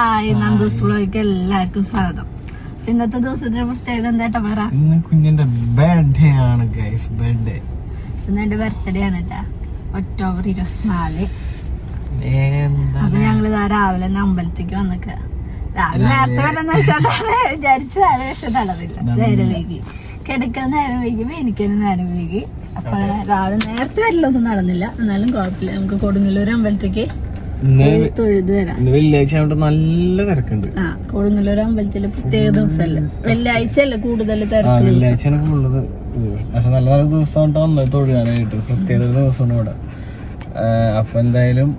Hi Nandu's വ്ളോഗിക്ക് എല്ലാവർക്കും സ്വാഗതം. ഇന്നത്തെ ദിവസത്തിന്റെ പ്രത്യേകത എന്താട്ടാ പറ? ഇന്ന് കുഞ്ഞിന്റെ ബർത്ത്ഡേ ആണ് ഗൈസ് ബർത്ത്ഡേ ഇന്ന് എന്റെ ബർത്ത്ഡേ ആണ് ഒക്ടോബർ ഇരുപത്തിനാല്. എന്താ? അപ്പൊ ഞങ്ങൾ ഇതാ രാവിലെ തന്നെ അമ്പലത്തേക്ക് വന്നിക്ക. രാവിലെ നേരത്തെ വരെന്ന് വെച്ചോണ്ടാണ് വിചാരിച്ചതാണ് പക്ഷെ നടന്നില്ല നേരം വൈകി. കിടക്കാൻ നേരം വൈകിയപ്പോ എനിക്ക് തന്നെ നേരം വൈകി. അപ്പൊ രാവിലെ നേരത്തെ വരലൊന്നും നടന്നില്ല. എന്നാലും കുഴപ്പമില്ല. നമുക്ക് കൊടുങ്ങല്ലൂർ അമ്പലത്തേക്ക് വെള്ളിയാഴ്ച ആയതുകൊണ്ട് നല്ല തിരക്കുണ്ട്. ആ കൊടുങ്ങല്ലൂർ അമ്പലത്തിൽ പ്രത്യേക ദിവസമല്ലേ വെള്ളിയാഴ്ച അല്ലേ കൂടുതൽ തിരക്ക് വെള്ളിയാഴ്ചയാണ് പക്ഷെ നല്ല നല്ല ദിവസം വന്നത് തൊഴുകാനായിട്ട്. പ്രത്യേക ദിവസമാണ് ഇവിടെ. അപ്പൊ എന്തായാലും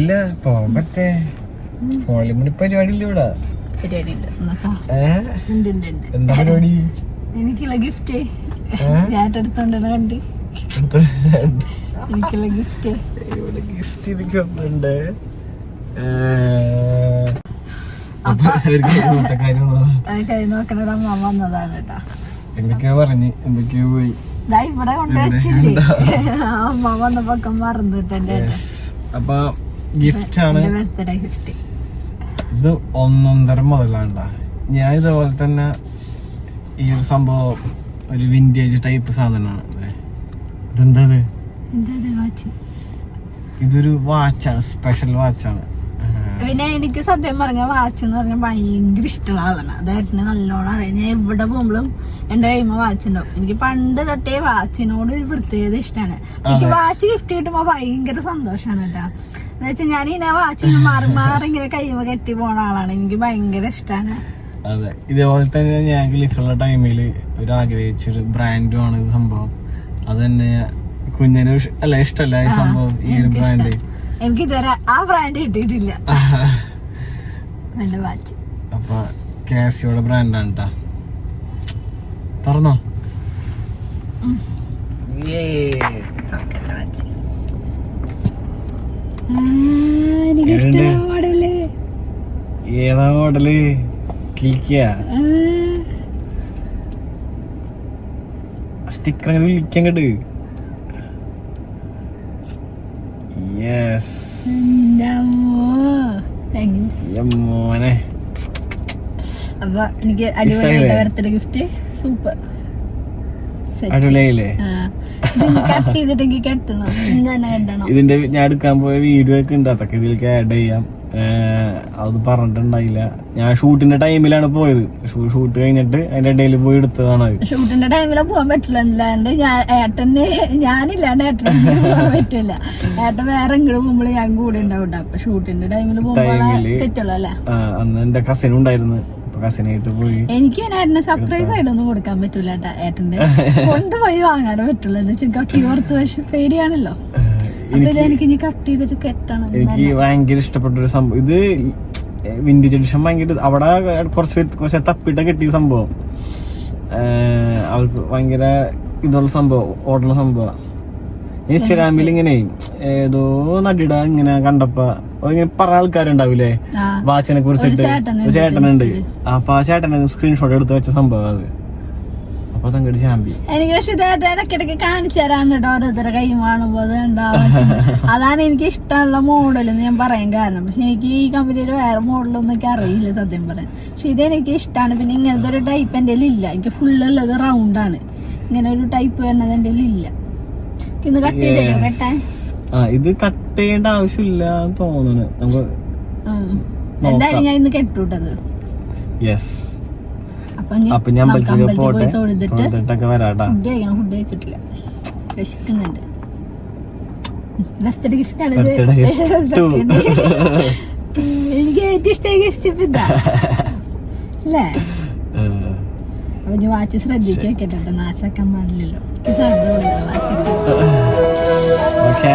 ഇല്ല പോവാൻ പറ്റേ. പോളിമണി പരിപാടി ഇല്ല ഇവിടെ. പരിപാടി ഉണ്ട് എന്നൊക്കെ ഏ? ഉണ്ട് ഉണ്ട് ഉണ്ട്. എന്താ പരിപാടി? എനിക്കില്ല ഗിഫ്റ്റ്? ഞാൻ എടുത്തോണ്ടാണ് കണ്ടി. എനിക്കുള്ള ഗിഫ്റ്റ് ഇവിടെ എന്തൊക്കെയോ പറഞ്ഞ് എന്തൊക്കെയോ പോയി. ഇവിടെ കൊണ്ടുവച്ചില്ലേ അമ്മ വന്നപ്പോ അപ്പൊ ഗിഫ്റ്റ് ആണ്. ഇത് ഒന്നൊന്നര മുതലാണ്ട. ഞാൻ ഇതേപോലെ തന്നെ ഈ ഒരു സംഭവം ഒരു വിന്റേജ് ടൈപ്പ് സാധനമാണ്. ഇതെന്താ ഇതൊരു വാച്ചാണ് സ്പെഷ്യൽ വാച്ചാണ് പിന്നെ എനിക്ക് സത്യം പറഞ്ഞ വാച്ച് എന്ന് പറഞ്ഞാൽ ഭയങ്കര ഇഷ്ടമുള്ള ആളാണ് അതായിട്ട് നല്ലോണം അറിയാം. ഞാൻ എവിടെ പോകുമ്പോഴും എന്റെ കൈമ വാച്ച് ഉണ്ടാവും. എനിക്ക് പണ്ട് തൊട്ടേ വാച്ചിനോട് ഒരു പ്രത്യേകത ഇഷ്ടമാണ്. എനിക്ക് വാച്ച് ഗിഫ്റ്റ് കിട്ടുമ്പോ ഭയങ്കര സന്തോഷമാണ് കേട്ടോ. എന്ന് വെച്ചാൽ ഞാൻ ഇങ്ങനെ വാച്ച് മാറി മാറി ഇങ്ങനെ കൈമ കെട്ടി പോണ ആളാണ്. എനിക്ക് ഭയങ്കര ഇഷ്ടമാണ്. അതെ. ഇതേപോലെ തന്നെ ഞാൻ ലിഫ്റ്റുള്ള ടൈമിൽ ഒരു ആഗ്രഹിച്ചൊരു ബ്രാൻഡുമാണ് സംഭവം. അത് തന്നെ കുഞ്ഞിന് അല്ല ഇഷ്ടല്ല ഈ സംഭവം ഈ ഒരു ബ്രാൻഡ് എനിക്ക് ഇതുവരെ ആ ബ്രാൻഡ് കിട്ടിയിട്ടില്ല. എന്റെ വാച്ച് അപ്പൊ കാസിയോടെ ബ്രാൻഡാണ് കേട്ടാ തുറന്നോ? ഏതാ? മോഡൽ കിളിക്കുക സ്റ്റിക്കർ വിളിക്കാൻ കേട്ട് യെസ്? മോനെ. അപ്പൊ എനിക്ക് അടിപൊളിയായിട്ട് ബർത്ത്ഡേ ഗിഫ്റ്റ് സൂപ്പർ അടിപൊളിയായില്ലേ? ഇതിന്റെ ഞാൻ എടുക്കാൻ പോയ വീഡിയോ ഒക്കെ ഉണ്ട്. അതൊക്കെ ഇതിലേക്ക് ആഡ് ചെയ്യാം. അത് പറഞ്ഞിട്ടുണ്ടായില്ല. ഞാൻ ഷൂട്ടിന്റെ ടൈമിലാണ് പോയത്. ഷൂട്ട് കഴിഞ്ഞിട്ട് അതിന്റെ ഇടയിൽ പോയി എടുത്തതാണ് ഷൂട്ടിന്റെ ടൈമില പോകാൻ പറ്റില്ല. അല്ലാണ്ട് ഞാൻ ഏട്ടന് ഞാനില്ലാണ്ട് ഏട്ടന് പോകാൻ പറ്റില്ല. ഏട്ടൻ വേറെ ഇങ്ങോട്ട് പോകുമ്പോൾ ഞാൻ കൂടെ ഉണ്ടാവും. അപ്പൊ ഷൂട്ടിന്റെ ടൈമിൽ ടൈമിൽ പറ്റുള്ളൂ അല്ലേ? അന്ന് എന്റെ കസിൻ ഉണ്ടായിരുന്നു. കസിനായിട്ട് പോയി. എനിക്ക് ഏട്ടനെ സർപ്രൈസ് ആയിട്ടൊന്നും കൊടുക്കാൻ പറ്റൂല ഏട്ടാ ഏട്ടന്റെ കൊണ്ടുപോയി വാങ്ങാനേ പറ്റുള്ളൂ. എന്ന് വെച്ചാൽ കട്ടി ഓർത്ത് പക്ഷെ പേടിയാണല്ലോ. എനിക്ക് ഭയങ്കര ഇഷ്ടപ്പെട്ട ഒരു സംഭവം ഇത് വിന്റേജ് എഡിഷൻ ഭയങ്കര അവിടെ കുറച്ച് കുറച്ച് തപ്പിട്ട കിട്ടിയ സംഭവം. അവർക്ക് ഭയങ്കര ഇതുള്ള സംഭവം ഓടുന്ന സംഭവം. ഇൻസ്റ്റാഗ്രാമിൽ ഇങ്ങനെ ഏതോ നടിട ഇങ്ങനെ കണ്ടപ്പോ ഇങ്ങനെ പറഞ്ഞ ആൾക്കാരുണ്ടാവൂലേ? ആ. വാച്ചിനെ കുറിച്ചിട്ട്. ചേട്ടനുണ്ട്. അപ്പൊ ആ ചേട്ടനെ സ്ക്രീൻഷോട്ട് എടുത്ത് വെച്ച സംഭവം അത്. അപ്പൊ ചാമ്പി എനിക്ക് പക്ഷെ ഇതായിട്ട് ഇടയ്ക്കിടയ്ക്ക് കാണിച്ചു തരാൻ കേട്ടോ ഓരോരുത്തരുടെ കൈ കാണുമ്പോൾ അതാണ് എനിക്ക് ഇഷ്ടമുള്ള മോഡൽ എന്ന് ഞാൻ പറയാൻ കാരണം. പക്ഷെ എനിക്ക് ഈ കമ്പനിയിൽ വേറെ മോഡലൊന്നും എനിക്ക് അറിയില്ല സത്യം പറയാൻ. പക്ഷെ ഇതെനിക്ക് ഇഷ്ടമാണ്. പിന്നെ ഇങ്ങനത്തെ ഒരു ടൈപ്പ് എന്റെ ഇല്ല. എനിക്ക് ഫുള്ള് ഉള്ളത് റൗണ്ട് ആണ്. ഇങ്ങനെ ഒരു ടൈപ്പ് വരുന്നത് എന്റെ ഇല്ല. ഇന്ന് കട്ട് ചെയ്തല്ലോ കെട്ടാൻ ഇത് കട്ട് ചെയ്യേണ്ട ആവശ്യമില്ല തോന്നുന്നു. നമുക്ക്. എന്തായാലും ഞാൻ ഇന്ന് കെട്ടൂട്ടത്. യെസ് അപ്പൊ ഞാൻ അമ്പലത്തിൽ പോയി പോട്ടെ? തൊഴുതിട്ട് തൊഴുതിട്ടൊക്കെ വരാട്ടാ. ഫുഡ് കഴിക്കണം ഫുഡ് കഴിച്ചിട്ടില്ല. വിശക്കുന്നുണ്ട്. ബർത്ത്ഡേ ഗിഫ്റ്റ് ആണ് ഇത്. Birthday gift two. എനിക്ക് ഏറ്റവും ഇഷ്ടമായ ഗിഫ്റ്റ് ഇപ്പൊ ഇതാ. അല്ലേ? ഏഹ്, അപ്പൊ വാച്ച് ശ്രദ്ധിച്ച് വെക്കട്ടെ കേട്ടോ. നാശാക്കാൻ പാടില്ലല്ലോ. ശ്രദ്ധ വാച്ച് ഓക്കേ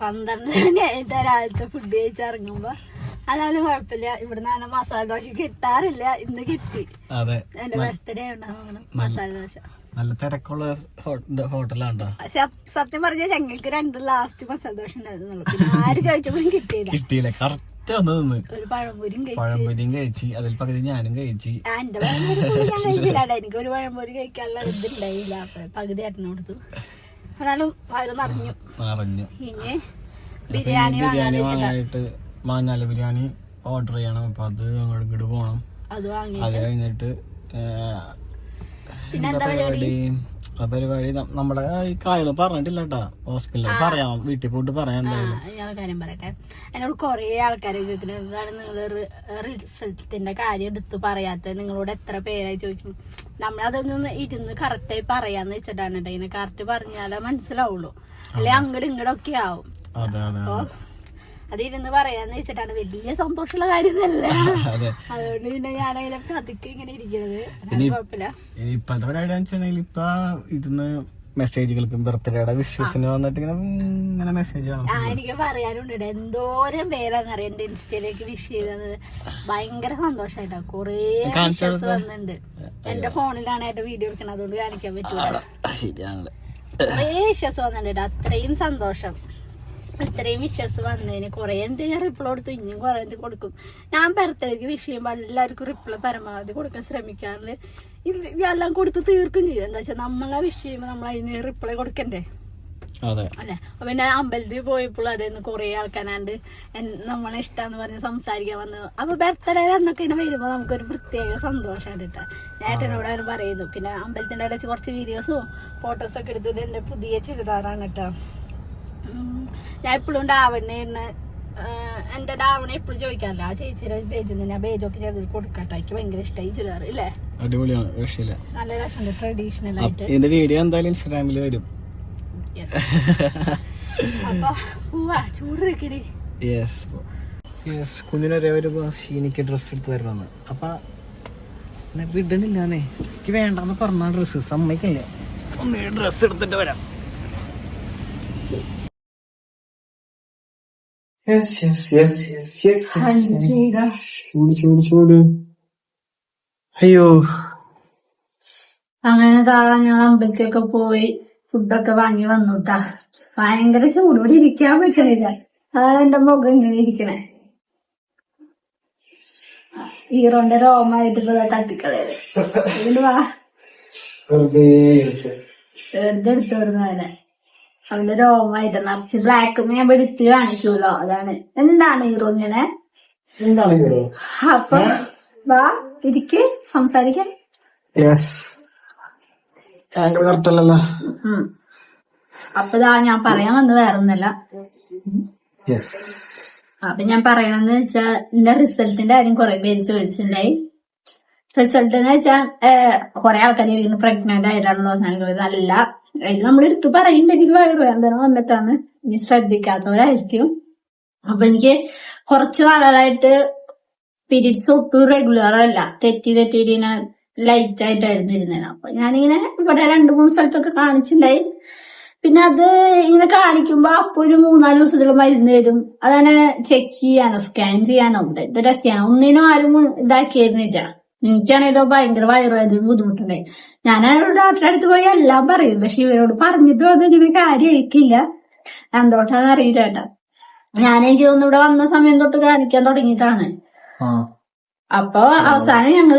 പന്ത്രണ്ട് മണി ആയിട്ട് രാവിലത്തെ ഫുഡ് കഴിച്ചിറങ്ങുമ്പോ അതായാലും കുഴപ്പമില്ല. ഇവിടെ നിന്ന് മസാല ദോശ കിട്ടാറില്ല. ഇന്ന് കിട്ടി. എന്റെ ബർത്ത്ഡേ മസാല ദോശ. നല്ല തിരക്കുള്ള ഹോട്ടലാണ്ടോ? സത്യം പറഞ്ഞ ഞങ്ങൾക്ക് രണ്ട് ലാസ്റ്റ് മസാല ദോശ ഉണ്ടായിരുന്നുള്ളൂ ആര് ചോദിച്ചപ്പോഴും കിട്ടിയില്ല. കിട്ടിയില്ലേ. കറക്റ്റ് വന്ന് നിന്ന്. ഒരു പഴംപൊരിയും കഴിച്ചു. പഴംപൊരിയും കഴിച്ച്. അതിൽ പകുതി ഞാനും കഴിച്ച്. എന്റെ പഴംപൊരി ഞാൻ കഴിച്ചില്ല എനിക്ക് ഒരു പഴംപൊരി കഴിക്കാനുള്ള ഇതുണ്ടായില്ല പകുതി കൊടുത്തു. എന്നാലും വയറ് നിറഞ്ഞു. നിറഞ്ഞു. ഇനി ബിരിയാണി ബിരിയാണി വാങ്ങാനായിട്ട് മാഞ്ഞാല ബിരിയാണി ഓർഡർ ചെയ്യണം. അപ്പൊ അത് ഞങ്ങൾ ഇങ്ങോട്ട് പോണം. അത് കഴിഞ്ഞിട്ട് പിന്നെ എന്താ പരിപാടി? ആ പരിപാടി നമ്മുടെ ഈ കായകൾ പറഞ്ഞിട്ടില്ല കേട്ടാ ഹോസ്പിറ്റലിൽ പറയാം വീട്ടിൽ പോയിട്ട് പറയാം എന്തായാലും. ഞാൻ ഒരു കാര്യം പറയട്ടെ. എന്നോട് കുറേ ആൾക്കാർ ചോദിക്കുന്നത് എന്താണ് നിങ്ങൾ റിസൾട്ടിന്റെ കാര്യം എടുത്തു പറയാത്തത് നിങ്ങളോട് എത്ര പേരായി ചോദിക്കും. നമ്മളതൊന്നും ഇരുന്ന് കറക്റ്റായി പറയാന്ന് വെച്ചിട്ടാണ് കേട്ടോ ഇതിനെ കറക്റ്റ് പറഞ്ഞാലേ മനസ്സിലാവുള്ളൂ. അല്ലെ അങ്ങോട്ട് ഇങ്ങോട്ടൊക്കെ ആവും. അതെ അതെ അപ്പൊ അത് ഇരുന്ന് പറയാന്ന് വെച്ചിട്ടാണ്. വലിയ സന്തോഷമുള്ള കാര്യമല്ല അതെ. അതുകൊണ്ട് പിന്നെ ഞാൻ അതിനെ പതുക്കെ ഇങ്ങനെ ഇരിക്കുന്നത് കുഴപ്പമില്ല. ഇപ്പഴത്തെ പരിപാടി വെച്ചിട്ടുണ്ടെങ്കിൽ ഇപ്പൊ ഇരുന്ന് മെസ്സേജുകൾക്കും ബർത്ത്ഡേയുടെ വിഷസിന് വന്നിട്ട് ഇങ്ങനെ മെസ്സേജ് എനിക്ക് പറയാനുണ്ട്. എന്തോരം പേരാണെന്നറിയാം എന്റെ ഇൻസ്റ്റയിലേക്ക് വിഷ് ചെയ്തത്. ഭയങ്കര സന്തോഷായിട്ടാ. കൊറേ വിഷസ് വന്നിട്ടുണ്ട്. എന്റെ ഫോണിലാണ് എന്റെ വീഡിയോ എടുക്കുന്നത്. അതുകൊണ്ട് കാണിക്കാൻ പറ്റൂല. ശരിയാണല്ലേ കൊറേ വിഷസ് വന്നിട്ടുണ്ട് അത്രയും സന്തോഷം. ഇത്രയും വിഷസ് വന്നതിന് കുറെ എന്ത് ഞാൻ റിപ്ലൈ കൊടുത്തു. ഇനിയും കുറെ എന്ത് കൊടുക്കും. ഞാൻ ബർത്ത്ഡേക്ക് വിഷ് ചെയ്യുമ്പോൾ എല്ലാവർക്കും റിപ്ലൈ പരമാവധി കൊടുക്കാൻ ശ്രമിക്കാറുണ്ട്. ഇതെല്ലാം കൊടുത്തു തീർക്കും ചെയ്യും. എന്താ വെച്ചാൽ നമ്മളെ വിഷ് ചെയ്യുമ്പോൾ നമ്മൾ അതിന് റിപ്ലൈ കൊടുക്കണ്ടേ? അല്ലെ? അപ്പൊ പിന്നെ അമ്പലത്തിൽ പോയപ്പോൾ അതെന്ന് കുറെ ആൾക്കാരാണ്ട് നമ്മളെ ഇഷ്ടാന്ന് പറഞ്ഞ് സംസാരിക്കാൻ വന്നു. അപ്പൊ ബർത്ത്ഡേ അന്നൊക്കെ ഇങ്ങനെ വരുമ്പോ നമുക്കൊരു പ്രത്യേക സന്തോഷമാണ് കേട്ടോ അവർ പറയുന്നു. പിന്നെ അമ്പലത്തിന്റെ അടച്ച് കുറച്ച് വീഡിയോസും ഫോട്ടോസും ഒക്കെ എടുത്തു. ഇത് എന്റെ പുതിയ ചുരിദാറാണ് കേട്ടോ. ഞാൻ എപ്പോഴും ഡാവണ്ണേന്ന് എന്റെ ഡാവണ എപ്പോഴും ചോദിക്കാറില്ല. ആ ചേച്ചി ബേജിന്ന് നിന്ന് ഞാൻ ബേജൊക്കെ ചെയ്ത് കൊടുക്കട്ടെ. എനിക്ക് ഭയങ്കര ഇഷ്ടമായി ചുരിദാർ ഇല്ലേ? അടിപൊളിയാണ് രക്ഷയില്ല. നല്ല രസമുണ്ട് ട്രഡീഷണൽ ആയിട്ട്. ഇതിന്റെ വീഡിയോ എന്തായാലും ഇൻസ്റ്റാഗ്രാമിൽ വരും. അപ്പൊ പോവാ ചൂട് വെക്കടി. യെസ് യെസ് കുഞ്ഞിനൊരേ ഒരു വാശി എനിക്ക് ഡ്രസ്സ് എടുത്ത് തരണമെന്ന്. അപ്പൊ എന്നെ വിടണില്ലാന്നേ. എനിക്ക് വേണ്ടെന്ന് പറഞ്ഞ ഡ്രസ്സ് സമ്മതിക്കില്ലേ. ഒന്ന് ഡ്രസ്സ് എടുത്തിട്ട് വരാം. Yes yes, yes, yes. Yes ചൂട് ചൂട് ചൂട് അയ്യോ അങ്ങനെ താഴെ ഞാൻ അമ്പലത്തിലൊക്കെ പോയി ഫുഡൊക്കെ വാങ്ങി വന്നുട്ടാ ഭയങ്കര ചൂടോടെ ഇരിക്കാൻ പറ്റണില്ല അതാണ് എന്റെ മുഖം ഇങ്ങനെ ഇരിക്കണേ ഈറോന്റെ രോമായിട്ട് ഇപ്പൊ തട്ടിക്കളയത് ഇതിന് വാ വെറുതെ അവന്റെ രോമായിട്ട് നിറച്ച് ബ്ലാക്ക് ഞാൻ എടുത്ത് കാണിക്കൂലോ? അതാണ്. എന്താണ് ഈ ഇങ്ങനെ എന്താണ് ഹീറോ അപ്പൊ വാ ഇരിക്ക് സംസാരിക്കാൻ അപ്പൊ ഇതാ ഞാൻ പറയാൻ വന്ന് വേറൊന്നല്ല അപ്പൊ ഞാൻ പറയണെന്ന് വെച്ചാ എന്റെ റിസൾട്ടിന്റെ കാര്യം കുറെ പേര് ചോദിച്ചിട്ടുണ്ടായി. റിസൾട്ട് എന്ന് വെച്ചാൽ കുറെ ആൾക്കാർ പ്രഗ്നന്റ് ആയിട്ടാണല്ലോ നൽകുന്നത് അല്ല ഇത് നമ്മൾ എടുത്തു പറയുന്നുണ്ടെങ്കിൽ വയറുവേദന വന്നിട്ടാണ്. ഇനി ശ്രദ്ധിക്കാത്തവരായിരിക്കും. അപ്പൊ എനിക്ക് കുറച്ച് നാളുകളായിട്ട് പീരീഡ്സ് ഒട്ടും റെഗുലർ അല്ല. തെറ്റി തെറ്റി ഇങ്ങനെ ലൈറ്റ് ആയിട്ടായിരുന്നു ഇരുന്നത്. അപ്പൊ ഞാനിങ്ങനെ ഇവിടെ രണ്ടു മൂന്ന് സ്ഥലത്തൊക്കെ കാണിച്ചിട്ടുണ്ടായി പിന്നെ അത് ഇങ്ങനെ കാണിക്കുമ്പോ അപ്പൊ ഒരു മൂന്നാൽ ദിവസത്തിലുള്ള മരുന്ന് വരും അതങ്ങനെ ചെക്ക് ചെയ്യാനോ സ്കാൻ ചെയ്യാനോ ബ്ലഡ് ടെസ്റ്റ് ചെയ്യാനോ ഒന്നിനും ആരും ഇതാക്കിയിരുന്നില്ല. എനിക്കാണേലോ ഭയങ്കര വയറുവേദന ബുദ്ധിമുട്ടുണ്ടായി ഞാൻ ഡോക്ടറെ അടുത്ത് പോയി എല്ലാം പറയും. പക്ഷെ ഇവരോട് പറഞ്ഞിട്ടും അതിങ്ങനെ കാര്യമായിരിക്കില്ല എന്തോട്ടാന്ന് അറിയില്ല കേട്ടോ. ഞാൻ എനിക്ക് തോന്നുന്നു ഇവിടെ വന്ന സമയം തൊട്ട് കാണിക്കാൻ തുടങ്ങിയിട്ടാണ് അപ്പൊ അവസാനം ഞങ്ങൾ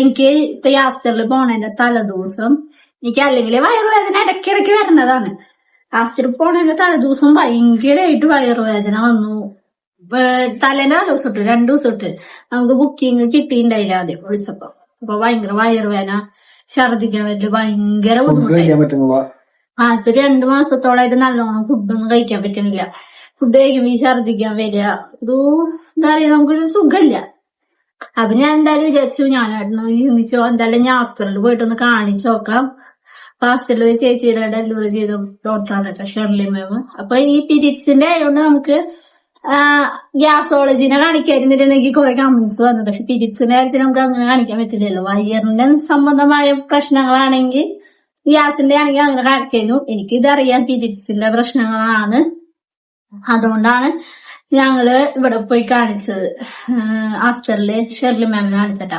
എനിക്ക് ഇപ്പൊ യാസ്റ്ററിൽ പോണേന്റെ തലേദിവസം എനിക്ക് അല്ലെങ്കിൽ വയറുവേദന ഇടയ്ക്കിടയ്ക്ക് വരുന്നതാണ്. യാസ്റ്ററിൽ പോണേന്റെ തലേദിവസം ഭയങ്കരമായിട്ട് വയറുവേദന വന്നു. ഏഹ് തലേന്റെ തലേ ദിവസം രണ്ടു ദിവസം ഇട്ട് നമുക്ക് ബുക്കിംഗ് കിട്ടിയിട്ടുണ്ടായില്ല ആദ്യം വിളിച്ചപ്പോ. അപ്പൊ ഭയങ്കര വയറുവേന ഛർദിക്കാൻ പറ്റില്ല ഭയങ്കര ബുദ്ധിമുട്ടായി. ആ ഇപ്പൊ രണ്ടു മാസത്തോളായിട്ട് നല്ലോണം ഫുഡൊന്നും കഴിക്കാൻ പറ്റുന്നില്ല. ഫുഡ് കഴിക്കുമ്പോ ഈ ഛർദിക്കാൻ വരിക ഇതോ എന്താ പറയാ നമുക്കൊരു സുഖമില്ല. അപ്പൊ ഞാൻ എന്തായാലും വിചാരിച്ചു ഞാനായിരുന്നു ചോദിച്ചോ എന്തായാലും ഞാൻ ഹോസ്പിറ്റലിൽ പോയിട്ടൊന്ന് കാണിച്ചു നോക്കാം. ഹോസ്പിറ്റലിൽ പോയി ചേച്ചിയുടെ ഡെലിവറി ചെയ്ത ഡോക്ടറാണ് കേട്ടോ ഷെർലി മാം. അപ്പൊ ഈ പീരീഡ്സിന്റെ ആയതുകൊണ്ട് നമുക്ക് ഗ്യാസോളജിനെ കാണിക്കാതിരുന്നിട്ടുണ്ടെങ്കിൽ കുറെ കമന്റ്സ് വന്നു. പക്ഷെ പിരിച്ചിന്റെ കാര്യത്തിൽ നമുക്ക് അങ്ങനെ കാണിക്കാൻ പറ്റില്ലല്ലോ. വയറിന്റെ സംബന്ധമായ പ്രശ്നങ്ങളാണെങ്കിൽ ഗ്യാസിന്റെ ആണെങ്കിൽ അങ്ങനെ കാണിക്കായിരുന്നു എനിക്ക് ഇതറിയാം പിരിച്ചിന്റെ പ്രശ്നങ്ങളാണ്. അതുകൊണ്ടാണ് ഞങ്ങൾ ഇവിടെ പോയി കാണിച്ചത്. ആസ്റ്ററിൽ ഷെർലി മാമിനെ കാണിച്ചിട്ടാ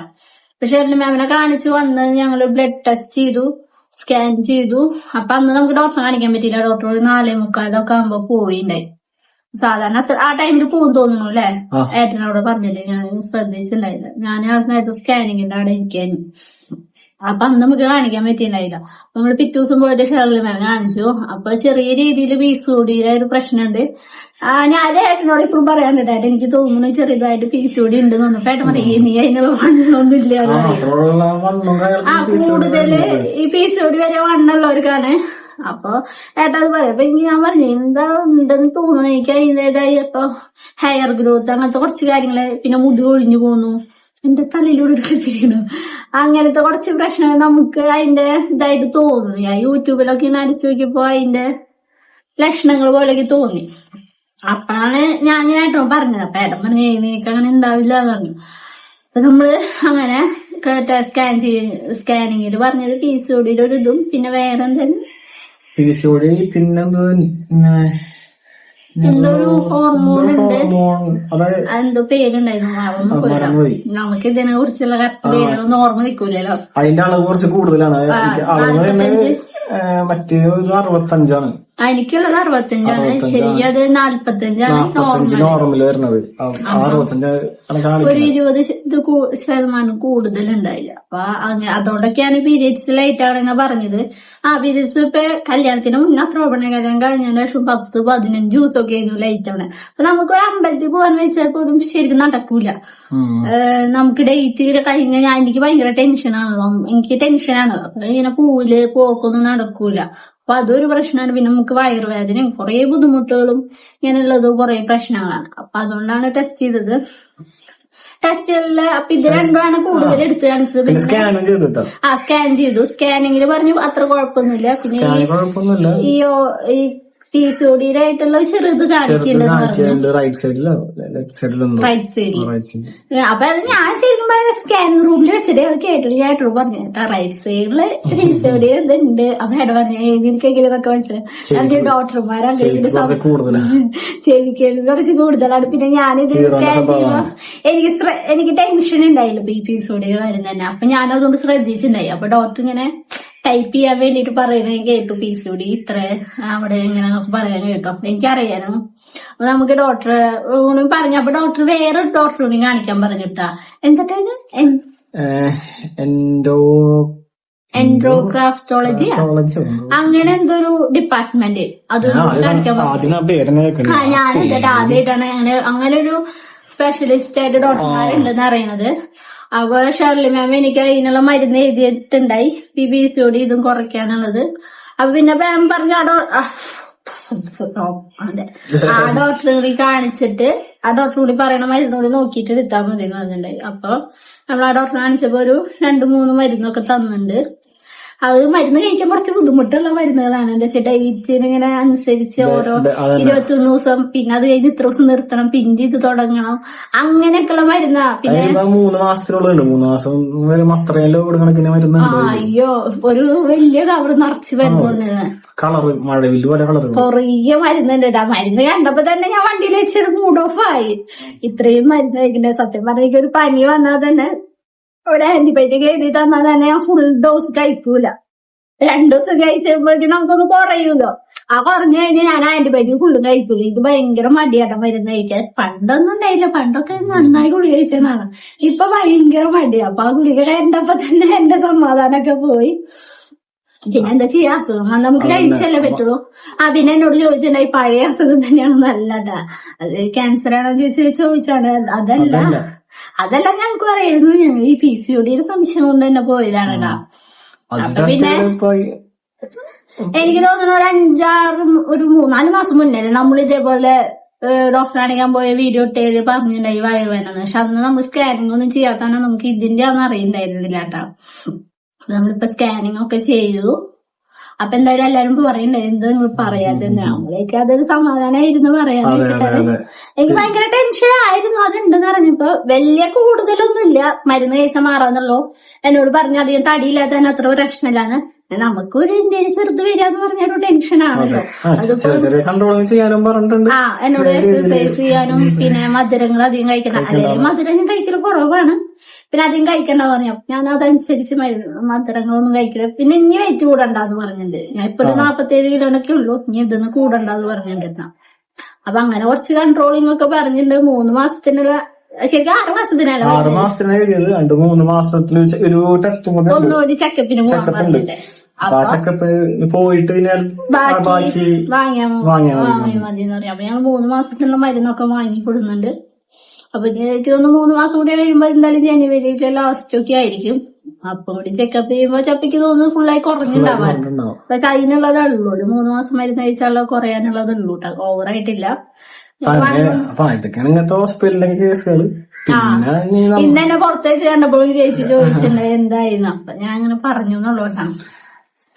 അപ്പൊ ഷെർലി മാമിനെ കാണിച്ചു വന്ന് ഞങ്ങൾ ബ്ലഡ് ടെസ്റ്റ് ചെയ്തു സ്കാൻ ചെയ്തു. അപ്പൊ അന്ന് നമുക്ക് ഡോക്ടറെ കാണിക്കാൻ പറ്റിയില്ല. ഡോക്ടർ ഒരു നാലേ മുക്കാലൊക്കെ ആകുമ്പോ പോയിണ്ടായി. സാധാരണ അത്ര- ആ ടൈമിൽ പോകും തോന്നുന്നു അല്ലെ? ഏട്ടനോട് പറഞ്ഞില്ലേ ഞാൻ ശ്രദ്ധിച്ചിട്ടുണ്ടായില്ല. ഞാൻ ആ നേരത്തെ സ്കാനിങ്ങിന്റെ അവിടെ ഇരിക്കായിരുന്നു അപ്പൊ അന്ന് നമുക്ക് കാണിക്കാൻ പറ്റിയിട്ടുണ്ടായില്ല. അപ്പൊ നമ്മൾ പിറ്റേ ദിവസം പോയിട്ട് ഷെർലി മാം കാണിച്ചു. അപ്പൊ ചെറിയ രീതിയിൽ പീസുകൂടിയുടെ ഒരു പ്രശ്നമുണ്ട്. ആ ഞാൻ ഏട്ടനോട് ഇപ്പോഴും പറയാനുണ്ട് ഏട്ടൻ എനിക്ക് തോന്നുന്നു ചെറിയതായിട്ട് പീസുകൂടി ഉണ്ട് തോന്നുന്നു. ഏട്ടൻ പറയും നീ അതിനുള്ള വണ്ണൊന്നുമില്ല ആ കൂടുതൽ ഈ പീസോടി വരെ വണ്ണുള്ളവർക്കാണ്. അപ്പൊ ഏട്ടാ അത് പറയാം അപ്പൊ ഞാൻ പറഞ്ഞു എന്താ ഉണ്ടെന്ന് തോന്നുന്നു എനിക്ക് അതിന്റെതായി ഇപ്പൊ ഹെയർ ഗ്രോത്ത് അങ്ങനത്തെ കുറച്ച് കാര്യങ്ങൾ പിന്നെ മുടി ഒഴിഞ്ഞു പോന്നു. എന്റെ തലയിലൂടെ എടുക്കപ്പെട്ടിരുന്നു അങ്ങനത്തെ കുറച്ച് പ്രശ്നങ്ങൾ നമുക്ക് അതിന്റെ ഇതായിട്ട് തോന്നുന്നു. ഞാൻ യൂട്യൂബിലൊക്കെ ഇങ്ങനെ അടിച്ചു നോക്കിയപ്പോ അതിന്റെ ലക്ഷണങ്ങൾ പോലെയൊക്കെ തോന്നി. അപ്പാണ് ഞാൻ ഇങ്ങനെ ഏട്ടോ പറഞ്ഞത്. അപ്പൊ ഏട്ടൻ പറഞ്ഞു എനിക്ക് അങ്ങനെ ഉണ്ടാവില്ല എന്ന് പറഞ്ഞു. അപ്പൊ നമ്മൾ അങ്ങനെ സ്കാൻ ചെയ്യ സ്കാനിങ്ങിൽ പറഞ്ഞത് പി സി ഒരു ഇതും പിന്നെ വേറെ എന്തെങ്കിലും പിരിച്ചോടി പിന്നെന്തോ പിന്നെ എന്തോ ഒരു ഹോർമോൺ ഉണ്ട്. അതെന്തോ പേരുണ്ടായിരുന്നു. നമുക്ക് ഇതിനെ കുറിച്ചുള്ള കറക്റ്റ് പേരുകളൊന്നും ഓർമ്മ നിൽക്കൂലല്ലോ. അതിന്റെ അളവ് കുറച്ച് കൂടുതലാണ്. അളവ് തന്നെ മറ്റേ ഒരു അറുപത്തഞ്ചാണ്. എനിക്കുള്ളത് അറുപത്തഞ്ചാണ്. ശരിക്കും അത് നാല്പത്തഞ്ചാണ്. നാപ്പത്തഞ്ച് നോർമൽ നോർമൽ വരുന്നത്. അറുപത്തഞ്ച് ഒരു ഇരുപത് ശതമാനം കൂടുതൽ ഉണ്ടായില്ല അപ്പൊ അതുകൊണ്ടൊക്കെയാണ് പീരീഡ്സ് ലൈറ്റ് ആണെന്ന് പറഞ്ഞത്. ആ പീരീഡ്സ് ഇപ്പൊ കല്യാണത്തിന് മുന്നേ അത്ര ഓപ്പണ കല്യാണം കഴിഞ്ഞതിന് ശേഷം പത്ത് പതിനഞ്ച് ദിവസമൊക്കെ ആയിരുന്നു ലൈറ്റ് ആണ്. അപ്പൊ നമുക്ക് ഒരു അമ്പലത്തിൽ പോകാൻ വെച്ചാൽ പോലും ശരിക്കും നടക്കൂല. നമുക്ക് ഡേറ്റ് കഴിഞ്ഞ ഞാൻ എനിക്ക് ഭയങ്കര ടെൻഷനാണല്ലോ എനിക്ക് ടെൻഷനാണ് അപ്പൊ ഇങ്ങനെ പൂവിൽ പോക്കൊന്നും നടക്കൂല. അപ്പൊ അതൊരു പ്രശ്നമാണ് പിന്നെ നമുക്ക് വയറുവേദനയും കുറെ ബുദ്ധിമുട്ടുകളും ഇങ്ങനെയുള്ളത് കുറെ പ്രശ്നങ്ങളാണ്. അപ്പൊ അതുകൊണ്ടാണ് ടെസ്റ്റ് ചെയ്തത്. ടെസ്റ്റുകളിൽ അപ്പൊ ഇത് രണ്ടുമാണ് കൂടുതൽ എടുത്ത് കാണിച്ചത്. ആ സ്കാൻ ചെയ്തു. സ്കാനിങ്ങിൽ പറഞ്ഞു അത്ര കുഴപ്പമൊന്നുമില്ല. പിന്നെ ഈ ഓ- ഈ പീസോഡിയിലായിട്ടുള്ള ചെറുത് കാണിക്കാണ്ട് റൈറ്റ് സൈഡിലോ ലെഫ്റ്റ് സൈഡിലോ റൈറ്റ് സൈഡിൽ അപ്പൊ അത് ഞാൻ ചെയ്യുമ്പോ സ്കാനിങ് റൂമിൽ വെച്ചിട്ട് അത് കേട്ടോ പറഞ്ഞു റൈറ്റ് സൈഡിൽ റീസോഡി ഇതുണ്ട് അപ്പൊ എട പറഞ്ഞു എനിക്കെങ്കിലും ഇതൊക്കെ മനസ്സിലായി? അത് ഡോക്ടർമാരാണ്. ചെവിക്ക് കുറച്ച് കൂടുതലാണ്. പിന്നെ ഞാനിത് സ്കാൻ ചെയ്യുമ്പോ എനിക്ക് എനിക്ക് ടെൻഷൻ ഉണ്ടായില്ല ബി പി സോഡിയ കാര്യം തന്നെ. അപ്പൊ ഞാനതുകൊണ്ട് ശ്രദ്ധിച്ചിട്ടുണ്ടായി. അപ്പൊ ഡോക്ടർ ഇങ്ങനെ ടൈപ്പ് ചെയ്യാൻ വേണ്ടിട്ട് പറയുന്നത് കേട്ടു പി സി ഡി ഇത്ര അവിടെ ഇങ്ങനെ പറയാൻ കേട്ടോ. എനിക്കറിയാനും അപ്പൊ നമുക്ക് ഡോക്ടറെ പറഞ്ഞു. അപ്പൊ ഡോക്ടർ വേറെ ഡോക്ടറിനെ കാണിക്കാൻ പറഞ്ഞിട്ടാ. എന്തൊക്കെയാണ്? എൻഡോ എൻഡ്രോക്രാഫ്റ്റോളജി അങ്ങനെ എന്തോ ഒരു ഡിപ്പാർട്ട്മെന്റ് അതൊന്നും കാണിക്കാൻ ആ ഞാൻ ആദ്യമായിട്ടാണ് അങ്ങനെ അങ്ങനെ ഒരു സ്പെഷ്യലിസ്റ്റ് ആയിട്ട് ഡോക്ടർമാരുണ്ടെന്ന് അറിയണത്. അപ്പൊ ഷർലി മാം എനിക്ക് അതിനുള്ള മരുന്ന് എഴുതിയിട്ടുണ്ടായി. പി ബി ഓടി ഇതും കുറയ്ക്കാനുള്ളത്. അപ്പൊ പിന്നെ മാം പറഞ്ഞു ആ ആ, ഡോക്ടറെ കൂടി കാണിച്ചിട്ട് ആ ഡോക്ടർ കൂടി പറയണ മരുന്ന് കൂടി നോക്കിയിട്ട് എടുത്താൽ മതി എന്ന് പറഞ്ഞിട്ടുണ്ടായി. അപ്പൊ നമ്മൾ ആ ഡോക്ടറെ കാണിച്ചപ്പോ ഒരു രണ്ട് മൂന്ന് മരുന്നൊക്കെ തന്നിട്ടുണ്ട്. അത് മരുന്ന് കഴിക്കാൻ കുറച്ച് ബുദ്ധിമുട്ടുള്ള മരുന്നുകളാണ്. എന്താ വെച്ചാൽ ഡയറ്റിന് ഇങ്ങനെ അനുസരിച്ച് ഓരോ. ഇരുപത്തൊന്ന് ദിവസം പിന്നെ അത് കഴിഞ്ഞ് ഇത്ര ദിവസം നിർത്തണം പിന്നെ ഇത് തുടങ്ങണം. അങ്ങനെയൊക്കെയുള്ള മരുന്നാ. പിന്നെ മൂന്ന് മാസത്തിനുള്ളത് മൂന്ന് മാസം അയ്യോ ഒരു വലിയ കവർ നിറച്ച് മരുന്ന് കളറ് മഴവിൽ പോലെ കളറ് മരുന്നുണ്ട്. മരുന്ന് കണ്ടപ്പോ തന്നെ ഞാൻ വണ്ടിയിൽ വെച്ചൊരു മൂഡ് ഓഫ് ആയി. ഇത്രയും മരുന്ന് കഴിക്കണ്ടേ? സത്യം പറഞ്ഞ ഒരു പനി വന്നാൽ തന്നെ ഒരു ആന്റിബയോട്ടിക് എഴുതി തന്നാൽ തന്നെ ഞാൻ ഫുൾ ഡോസ് കഴിക്കൂല. രണ്ടു ദിവസം കഴിച്ചപ്പോഴേക്കും നമുക്കൊന്ന് കുറയൂലോ. ആ കുറഞ്ഞു കഴിഞ്ഞാൽ ഞാൻ ആന്റിബയോട്ടിക് ഫുള്ളും കഴിക്കൂല. ഇത് ഭയങ്കര മടിയാട്ടം മരുന്ന് കഴിക്കാൻ പണ്ടൊന്നും ഉണ്ടായില്ല. പണ്ടൊക്കെ നന്നായി ഗുളിക കഴിച്ചതാണ്. ഇപ്പൊ ഭയങ്കര മടിയാ. അപ്പൊ ആ ഗുളിക കണ്ടപ്പോ തന്നെ എന്റെ സമാധാനമൊക്കെ പോയി. പിന്നെ എന്താ ചെയ്യാ? അസുഖം നമുക്ക് കഴിച്ചല്ലേ പറ്റുള്ളൂ. ആ പിന്നെ എന്നോട് ചോദിച്ചിട്ടുണ്ടായി പഴയ അസുഖം തന്നെയാണ് നല്ലതാ. അത് ക്യാൻസർ ആണോ? ചോദിച്ചു ചോദിച്ചാണ്. അതല്ല. അതല്ല. ഞാൻ ഞങ്ങൾക്ക് അറിയായിരുന്നു ഞങ്ങൾ ഈ പി സി ഒടിയുടെ സംശയം കൊണ്ട് തന്നെ പോയതാണ് അപ്പൊ പിന്നെ- എനിക്ക് തോന്നുന്നു ഒരു അഞ്ചാറ് ഒരു മൂന്നാൽ മാസം മുന്നേ നമ്മൾ ഇതേപോലെ ഡോക്ടറെ കാണിക്കാൻ പോയ വീഡിയോ ഇട്ടേൽ പറഞ്ഞിട്ടുണ്ടായി വയറുവേദന പക്ഷെ അന്ന് നമ്മൾ സ്കാനിങ് ഒന്നും ചെയ്യാത്തതാണ് നമുക്ക് ഇതിന്റെ ആണെന്ന് അറിയണ്ടായിരുന്നില്ല കേട്ടോ നമ്മളിപ്പോ സ്കാനിങ് ഒക്കെ ചെയ്തു. അപ്പൊ എന്തായാലും എല്ലാരും പറയണ്ടേ? എന്ത് നിങ്ങൾ പറയാതെ നമ്മളേക്ക് അതൊരു സമാധാനമായിരുന്നു പറയാന്ന് എനിക്ക് ഭയങ്കര ടെൻഷൻ ആയിരുന്നു. അതുണ്ടെന്ന് പറഞ്ഞപ്പോ വലിയ കൂടുതലൊന്നുമില്ല. മരുന്ന് കഴിച്ചാൽ മാറാന്നുള്ളൂ. എന്നോട് പറഞ്ഞു അധികം തടിയില്ലാത്തതിന് അത്ര പ്രശ്നമില്ലാന്ന്. നമുക്കൊരു ഇന്ത്യയിൽ ചെറുത് വരികയെന്ന് പറഞ്ഞൊരു ടെൻഷൻ ആണല്ലോ ആ, എന്നോട് എക്സസൈസ് ചെയ്യാനും പിന്നെ മധുരങ്ങൾ അധികം കഴിക്കണം അല്ലെങ്കിൽ മധുരം ഞാൻ കഴിക്കൽ കുറവാണ്. പിന്നെ അധികം കഴിക്കണ്ട പറഞ്ഞു. ഞാൻ അതനുസരിച്ച് മധുരങ്ങളൊന്നും കഴിക്കില്ല. പിന്നെ ഇനി വെയിറ്റ് കൂടണ്ടെന്ന് പറഞ്ഞിട്ടുണ്ട്. ഞാൻ ഇപ്പൊ ഒരു നാപ്പത്തേഴ് കിലോനൊക്കെ ഉള്ളൂ. ഇനി ഇതൊന്ന് കൂടണ്ടെന്ന് പറഞ്ഞിട്ടുണ്ടാ അപ്പൊ അങ്ങനെ കുറച്ച് കൺട്രോളിങ് ഒക്കെ പറഞ്ഞിട്ടുണ്ട്. മൂന്ന് മാസത്തിനുള്ള ശരിക്കും ആറ് മാസത്തിനല്ല ആറ് മാസത്തിന് എഴുതിയത് രണ്ട് മൂന്ന് മാസത്തിൽ ഒരു ടെസ്റ്റും ഒന്നുകൂടി ചെക്കപ്പിന് പോകാൻ പറഞ്ഞിട്ടുണ്ട്. ആ പോയിട്ട് പിന്നെ ബാക്കി ബാക്കി വാങ്ങിയാ വാങ്ങിയാ മതി. വാങ്ങിയാൽ മതി എന്ന് പറയാം. അപ്പൊ ഞങ്ങൾ മൂന്ന് മാസത്തിനുള്ള മരുന്നൊക്കെ വാങ്ങി കൊടുക്കുന്നുണ്ട് അപ്പൊ എനിക്ക് തോന്നുന്നു മൂന്ന് മാസം കൂടി കഴിയുമ്പോ എന്തായാലും ജനുവരിയിലെ ലാസ്റ്റ് ഒക്കെ ആയിരിക്കും. അപ്പൊ കൂടി ചെക്കപ്പ് ചെയ്യുമ്പോ ചപ്പിക്ക് തോന്നുന്നു ഫുള്ളായി കുറഞ്ഞിട്ടുണ്ടാവാൻ. പക്ഷെ അതിനുള്ളതേ ഉള്ളൂ. ഒരു മൂന്ന് മാസം മരുന്ന് കഴിച്ചാലുള്ള കുറയാനുള്ളതേ ഉള്ളൂ കേട്ടോ ഓവറായിട്ടില്ല ഇന്നെ ഇതൊക്കെയാണ് ഇങ്ങനത്തെ ഹോസ്പിറ്റലിലെ കേസുകൾ ഇന്ന് തന്നെ പുറത്തേക്ക് കണ്ടപ്പോൾ ചേച്ചി ചോദിച്ചിട്ടുണ്ടായി എന്തായിരുന്നു അപ്പൊ ഞാൻ അങ്ങനെ പറഞ്ഞു എന്നുള്ളതാണ്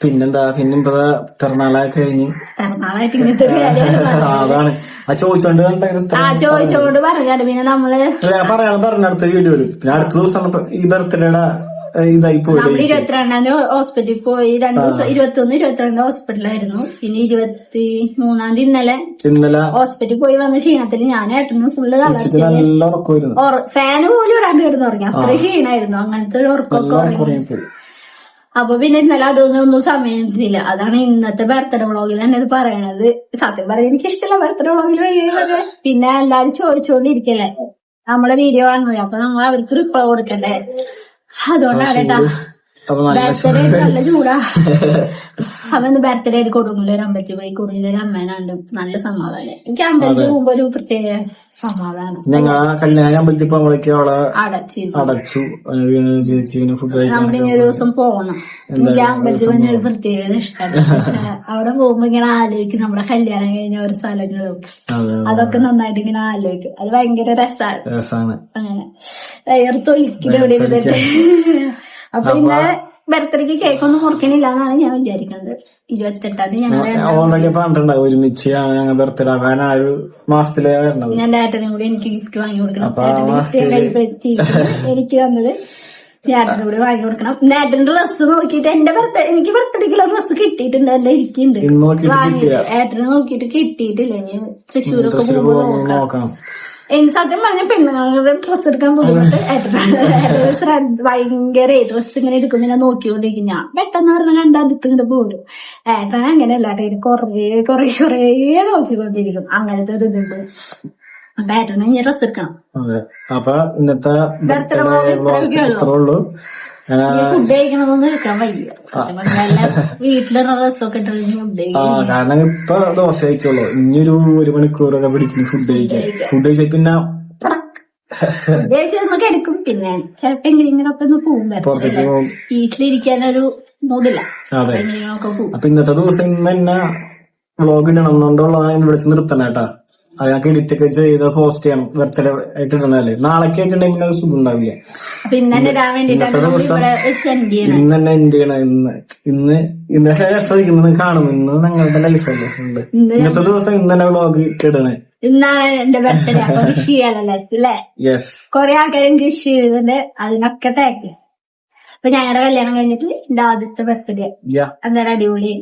പിന്നെന്താ? പിന്നെ ഇപ്പൊ പിറന്നാളൊക്കെ കഴിഞ്ഞ്. പിറന്നാളായിട്ട് ഇങ്ങനത്തെ ഒരു കാര്യമാണ് ആ, അതാണ്. ആ ചോദിച്ചോണ്ട് കണ്ട ആ ചോദിച്ചോണ്ട് പറഞ്ഞാൽ പിന്നെ നമ്മൾ പറയാൻ പറഞ്ഞ അടുത്ത വീഡിയോയിൽ പിന്നെ അടുത്ത ദിവസം ഈ ബർത്ത്ഡേയുടെ ഇതായി പോയി നമ്മൾ ഇരുപത്തിരണ്ടാം തീയതി ഹോസ്പിറ്റലിൽ പോയി. രണ്ടു ദിവസം ഇരുപത്തി ഒന്ന് ഇരുപത്തിരണ്ട് ഹോസ്പിറ്റലായിരുന്നു പിന്നെ ഇരുപത്തി മൂന്നാം തീയതി ഇന്നലെ ഇന്നലെ ഹോസ്പിറ്റലിൽ പോയി വന്ന ക്ഷീണത്തിൽ ഞാൻ ഏട്ടന് ഫുള്ള് ഉച്ചയ്ക്ക് തളർച്ച നല്ല ഉറക്കമായിരുന്നു. ഫാന് പോലും ഇടാണ്ട് കിടന്നുറങ്ങി. അത്ര ക്ഷീണായിരുന്നു. അങ്ങനത്തെ ഒരു ഉറക്കമൊക്കെ അപ്പൊ പിന്നെ ഇന്നലെ അതൊന്നും ഒന്നും സമയത്തില്ല അതാണ് ഇന്നത്തെ ബർത്ത്ഡേ വ്ളോഗിൽ തന്നെ ഇത് പറയണത്. സത്യം പറയാൻ എനിക്ക് ഇഷ്ടമല്ല ബർത്ത്ഡേ വ്ളോഗിൽ പിന്നെ എല്ലാരും ചോദിച്ചുകൊണ്ടിരിക്കല്ലേ നമ്മളെ വീഡിയോ കാണുന്നത് അപ്പൊ നമ്മൾ അവർക്ക് റിപ്ലൈ കൊടുക്കണ്ടേ അതുകൊണ്ടാണ് കേട്ടാ. അപ്പൊ നല്ല ചൂടാ. അവൻ ബർത്ത്ഡേ ആയിട്ട് കൊടുക്കില്ല ഒരു അമ്പലത്തിൽ പോയി. കൊടുക്കില്ല ഒരു അമ്മേനാണ്ട്. നല്ല സമാധാനം. എനിക്ക് അമ്പലത്തിൽ പോകുമ്പോ ഒരു പ്രത്യേക സമാധാനം. ഞങ്ങൾ കല്യാണ അമ്പലത്തിൽ പോകുമ്പോഴേക്കും അവളെ അടച്ചു. അടച്ചു. നമ്മുടെ ഇങ്ങനെ ഒരു ദിവസം പോകണം എനിക്ക് അമ്പലത്തിൽ തന്നെ ഒരു പ്രത്യേകത ഇഷ്ടമാണ് അവിടെ പോകുമ്പോ ഇങ്ങനെ ആലോചിക്കും. നമ്മുടെ കല്യാണം കഴിഞ്ഞ ഒരു സ്ഥലങ്ങളും. അതെ അതൊക്കെ നന്നായിട്ട് ഇങ്ങനെ ആലോചിക്കും. അത് ഭയങ്കര രസമാണ് രസാണ്. അങ്ങനെ. വയർത്തൊലിക്കിന്റെ ഇവിടെ ഇരുന്നിട്ട് അപ്പൊ ഇന്ന് ബർത്ത്ഡേക്ക് കേക്ക് ഒന്നും മുറിക്കണില്ല എന്നാണ് ഞാൻ വിചാരിക്കുന്നത്. ഇരുപത്തെട്ടാം തീയതി ഞങ്ങളുടെ ഓൾറെഡി പറഞ്ഞിട്ടുണ്ടാവും ഒരുമിച്ച് ഞങ്ങൾ ബർത്ത്ഡേ ആകാൻ ആ ഒരു മാസത്തിലേ വരണത്. ഞാൻ ഡാറ്റനും കൂടി എനിക്ക് ഗിഫ്റ്റ് വാങ്ങി കൊടുക്കണം. എനിക്ക് തന്നത് ചേട്ടനും കൂടി വാങ്ങി കൊടുക്കണം. ഏട്ടന്റെ ഡ്രസ്സ് നോക്കിയിട്ട് എന്റെ ബർത്ത്ഡേ എനിക്ക് ബർത്ത്ഡേക്കുള്ള ഡ്രസ്സ് കിട്ടിയിട്ടുണ്ട്. എന്റെ ഇരിക്കുന്നുണ്ട് വാങ്ങിയിട്ട് ഏട്ടനെ നോക്കിയിട്ട് കിട്ടിയിട്ടില്ല. ഇനി തൃശ്ശൂരൊക്കെ പോകുമ്പോ പോകുമ്പോ നോക്കാം. നോക്കണം. സത്യം പറഞ്ഞ പെണ്ണുങ്ങളുടെ ഡ്രസ് എടുക്കാൻ ബുദ്ധിമുട്ട്. ഏട്ടനാണ് ഭയങ്കര ഡ്രസ് ഇങ്ങനെ എടുക്കും. ഞാൻ നോക്കിക്കൊണ്ടിരിക്കും. ഞാൻ പെട്ടെന്ന് പറഞ്ഞ കണ്ടാൽ ഇങ്ങോട്ട് പോരും. ഏട്ടൻ അങ്ങനെയല്ല കൊറേ കൊറേ കൊറേ നോക്കിക്കൊണ്ടിരിക്കും. അങ്ങനത്തെ ഒരു ഇതുണ്ട്. അപ്പൊ ഞാൻ ഇനി ഡ്രസ്സ് എടുക്കണം. അതെ. അപ്പൊ ഇന്നത്തെ ഉള്ളൂ? ഫുഡ് കഴിക്കണമെന്നൊന്നും എടുക്കാൻ വയ്യ. വീട്ടിലുള്ള ഡ്രസ്സൊക്കെ കാരണം ഇപ്പൊ ദോശ കഴിച്ചോളൂ ഇനിയൊരു ഒരു മണിക്കൂറൊക്കെ പിടിക്കുന്നു ഫുഡ് കഴിക്കാൻ. ഫുഡ് കഴിച്ച പിന്നെ എടുക്കും. പിന്നെ ചിലപ്പോ എങ്ങനെയൊക്കെ ഒന്ന് പോകും വീട്ടിലിരിക്കാനൊരു മൂടില്ല അതെ. അപ്പൊ ഇന്നത്തെ ദിവസം ഇന്ന് തന്നെ വ്ളോഗ് ഇടണം എന്നുള്ളതാണ് വിളിച്ച് നിർത്തണം കേട്ടാ. അത് ഞങ്ങൾക്ക് എഡിറ്റ് ഒക്കെ ചെയ്ത് പോസ്റ്റ് ചെയ്യണം ബർത്ത്ഡേ ആയിട്ട് ഇടണല്ലേ നാളേക്ക് ആയിട്ടുണ്ടെങ്കിൽ പിന്നെ സുഖം ഉണ്ടാവില്ല അപ്പൊ ഇന്ന് തന്നെ ഇടാൻ വേണ്ടിട്ടാണ് ഇന്നത്തെ ദിവസം ഇന്ന് തന്നെ എന്ത് ചെയ്യണം. ഇന്ന് ഇന്ന് ഇന്ന് രസമായിരിക്കുന്നത് കാണും. ഇന്ന് ഞങ്ങളുടെ ലൈഫല്ലേ ഉണ്ട്. ഇന്നത്തെ ദിവസം ഇന്ന് തന്നെ വ്ളോഗ് ഇടണേ ഇന്നാണ് എന്റെ ബർത്ത്ഡേ അപ്പൊ വിഷ് ചെയ്യാനല്ലേ അല്ലേ? യെസ് കൊറേ ആൾക്കാരും വിഷ് ചെയ്തിട്ടുണ്ട്. അതിനൊക്കെ താക്ക് അപ്പൊ ഞങ്ങളുടെ കല്യാണം കഴിഞ്ഞിട്ട് എന്റെ ആദ്യത്തെ ബർത്ത്ഡേ അന്നേരം അടിപൊളി.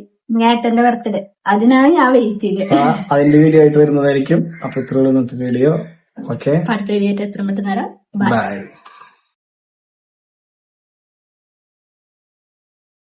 ഏട്ടന്റെ ബർത്ത്ഡേ അതിനാണ് ഞാൻ വെയിറ്റ് ചെയ്തത്. അതിന്റെ വീഡിയോ ആയിട്ട് വരുന്നതായിരിക്കും. അപ്പൊ ഇത്രയുള്ള ഇന്നത്തെ വീഡിയോ ഓക്കെ അടുത്ത വീഡിയോ എത്ര ബൈ ബൈ